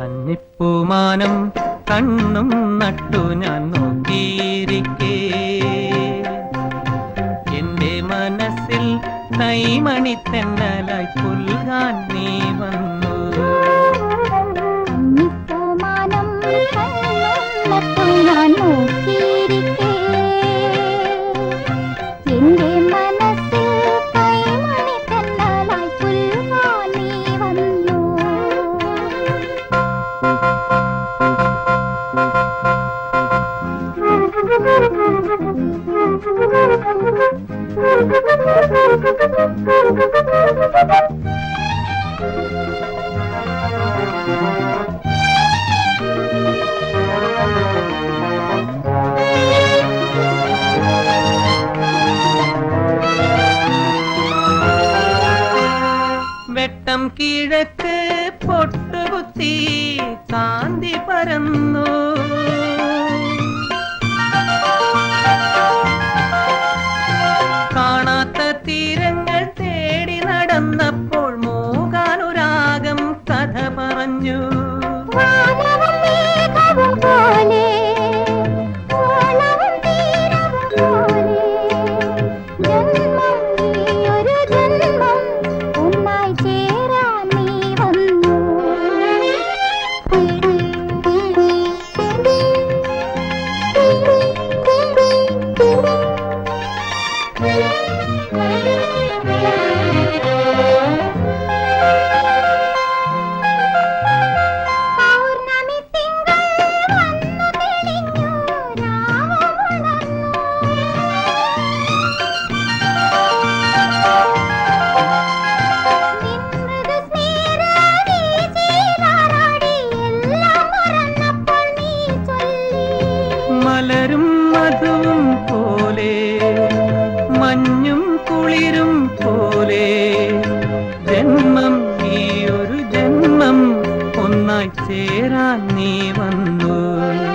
കന്നിപ്പൂമാനം കണ്ണും നട്ടു ഞാൻ നോക്കിയിരിക്കേ എന്റെ മനസ്സിൽ കൈമണി തെന്നലായി പുൽകാൻ നീ വന്നു കന്നിപ്പൂമാനം കണ്ണുള്ളപ്പോൾ ഞാൻ നോക്കിയിരിക്കേ. വെട്ടം കിഴക്ക് പൊട്ടുകുത്തി കാന്തി പരന്നു. കുളിരും പോലെ. ജന്മം ഈ ഒരു ജന്മം ഒന്നായി ചേരാൻ നീ വന്നു.